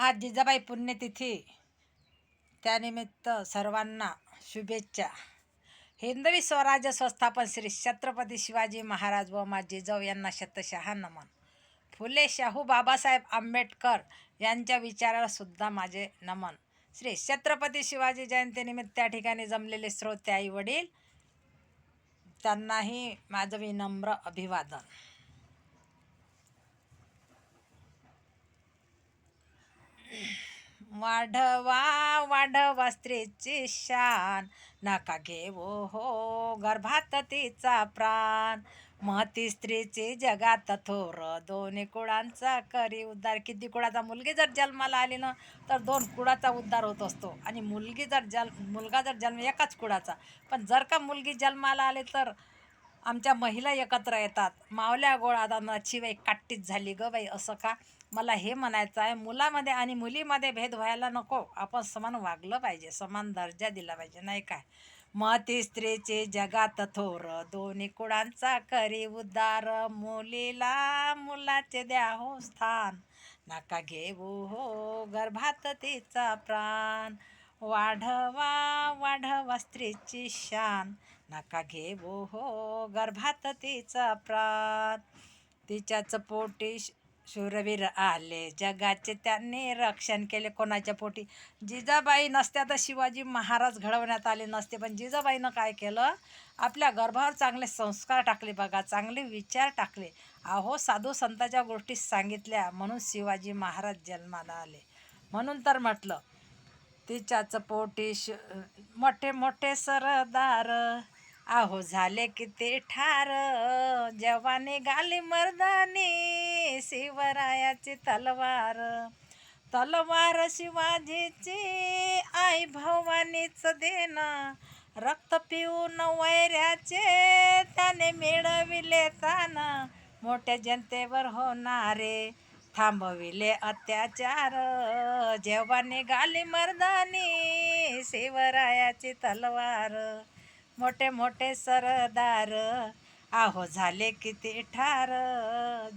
आज जिजाबाई पुण्यतिथी त्यानिमित्त सर्वांना शुभेच्छा. हिंदवी स्वराज्य संस्थापन श्री छत्रपती शिवाजी महाराज व मा जिजाऊ यांना शतशहा नमन. फुले शाहू बाबासाहेब आंबेडकर यांच्या विचाराला सुद्धा माझे नमन. श्री छत्रपती शिवाजी जयंतीनिमित्त त्या ठिकाणी जमलेले श्रोते आई वडील त्यांनाही माझं विनम्र अभिवादन. वाढवा वाढवा स्त्रीची शान. नका घेवो हो गर्भात तिचा प्राण. महती स्त्रीची जगात थोर दोन्ही कुळांचा करी उद्धार. किती कुळाचा? मुलगी जर जन्माला आली ना तर दोन कुळाचा उद्धार होत असतो. आणि मुलगी जर जल मुलगा जर जन्म एकाच कुळाचा. पण जर का मुलगी जन्माला आली तर आमच्या महिला एकत्र येतात. मावल्या गोळा दानाची बाई काट्टीच झाली ग बाई असं का? मला हे म्हणायचं आहे मुलामध्ये आणि मुलीमध्ये भेद व्हायला नको. आपण समान वागलं पाहिजे समान दर्जा दिला पाहिजे नाही काय मती स्त्रीचे जगात थोर दोन्ही कुळांचा करी उद्धार मुलीला मुलाचे द्या हो स्थान नका घेऊ हो गर्भात तिचा प्राण. वाढवा वाढवा स्त्रीची शान. नका घेऊ हो गर्भात तिचा प्राण. तिच्याच पोटी श- शूरवीर आले. जगाचे त्यांनी रक्षण केले. कोणाच्या पोटी? जिजाबाई नसत्या तर शिवाजी महाराज घडवण्यात आले नसते. पण जिजाबाईनं काय केलं? आपल्या गर्भावर चांगले संस्कार टाकले बघा. चांगले विचार टाकले. अहो साधू संतांच्या गोष्टी सांगितल्या. म्हणून शिवाजी महाराज जन्माला आले. म्हणून तर म्हटलं तिच्याच पोटी श मोठे मोठे सरदार. आहो झाले की ते ठार. जवानी गाली मर्दानी शिवरायाची तलवार. तलवार शिवाजीची आई भवानीच देणं. रक्त पिऊन वैऱ्याचे त्याने मिळविले तान मोठ्या जनतेवर होणारे थांबविले अत्याचार. जेव्हा निघाली मर्दानी शिवरायाची तलवार. मोठे मोठे सरदार. आहो झाले किती ठार.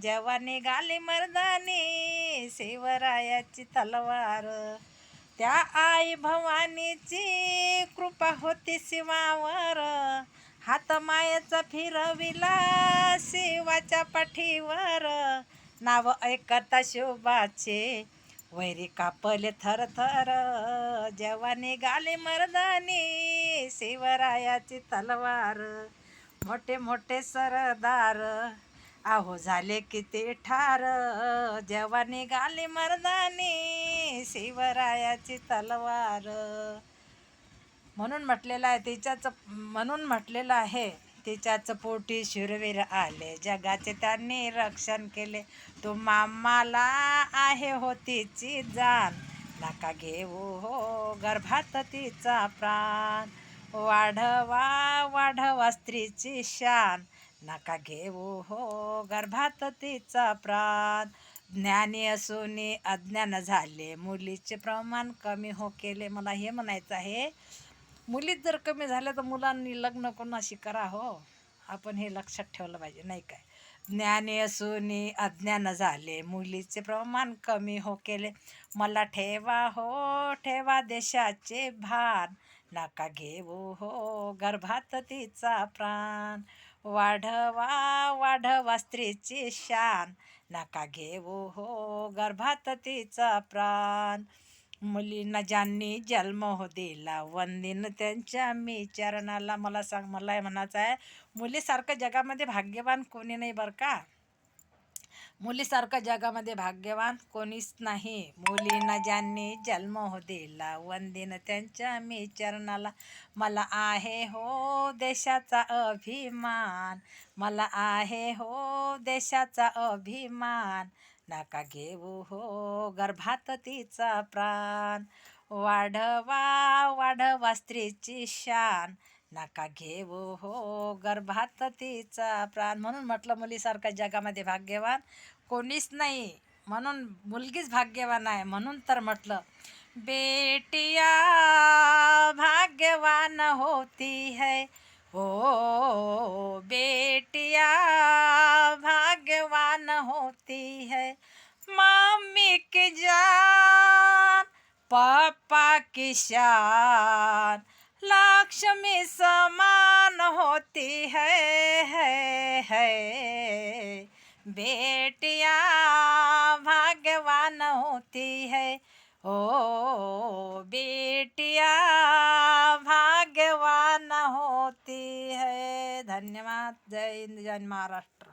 जेव्हा निघाली मर्दानी शिवरायाची तलवार. त्या आई भवानीची कृपा होती शिवावर हात मायेचा फिरविला शिवाच्या पाठीवर. नाव ऐकता शोभाचे. वैरी कापले थर थर जेव्हा गाले मर्दानी शिवरायाची तलवार मोठे मोठे सरदार. आहो झाले किती ठार जवानी गाले मर्दानी शिवरायाची तलवार. म्हणून म्हटलेलं आहे तिच्याच म्हणून म्हटलेलं आहे तिच्याच पोटी शूरवीर आले. जगाचे त्यांनी रक्षण केले. तो मामाला आहे हो तिची जाण. नका घेऊ हो गर्भात तिचा प्राण. वाढवा वाढवा स्त्रीची शान. नका घेऊ हो गर्भात तिचा प्राण. ज्ञानी असून अज्ञान झाले. मुलीचे प्रमाण कमी हो केले. मला हे म्हणायचं आहे मुलीत जर कमी झाल्या तर मुलांनी लग्न कोणाशी करा हो. आपण हे लक्षात ठेवलं पाहिजे नाही काय? ज्ञानी असून अज्ञान झाले मुलीचे प्रमाण कमी हो केले. मला ठेवा हो ठेवा देशाचे भान. नका घेऊ हो गर्भात तिचा प्राण. वाढवा वाढवा स्त्रीची शान. नका घेऊ हो गर्भात तिचा प्राण. मुलींना ज्यांनी जन्म हो दिला वंदीन त्यांच्या मी चरणाला मला सांग मला हे म्हणायचं आहे मुलीसारखं जगामध्ये भाग्यवान कोणी नाही बरं का? मुलीसारखं जगामध्ये भाग्यवान कोणीच नाही. मुलींना ज्यांनी जन्म हो दिला वंदीन त्यांच्या मी चरणाला मला आहे हो देशाचा अभिमान मला आहे हो देशाचा अभिमान नका घेऊ हो गर्भात तिचा प्राण. वाढवा वाढवा स्त्रीची शान. नका घेऊ हो गर्भात तिचा प्राण. म्हणून म्हटलं मुलीसारखा जगामध्ये भाग्यवान कोणीच नाही. म्हणून मुलगीच भाग्यवान आहे म्हणून तर म्हटलं बेटिया भाग्यवान होती है. हो बेटिया भाग्यवान होती है। मम्मी की जान, पापा की शान, लक्ष्मी समान होती है है है। बेटियाँ भाग्यवान होती है। ओ, बेटियाँ भाग्यवान होती है। धन्यवाद। जय हिंद, जय महाराष्ट्र।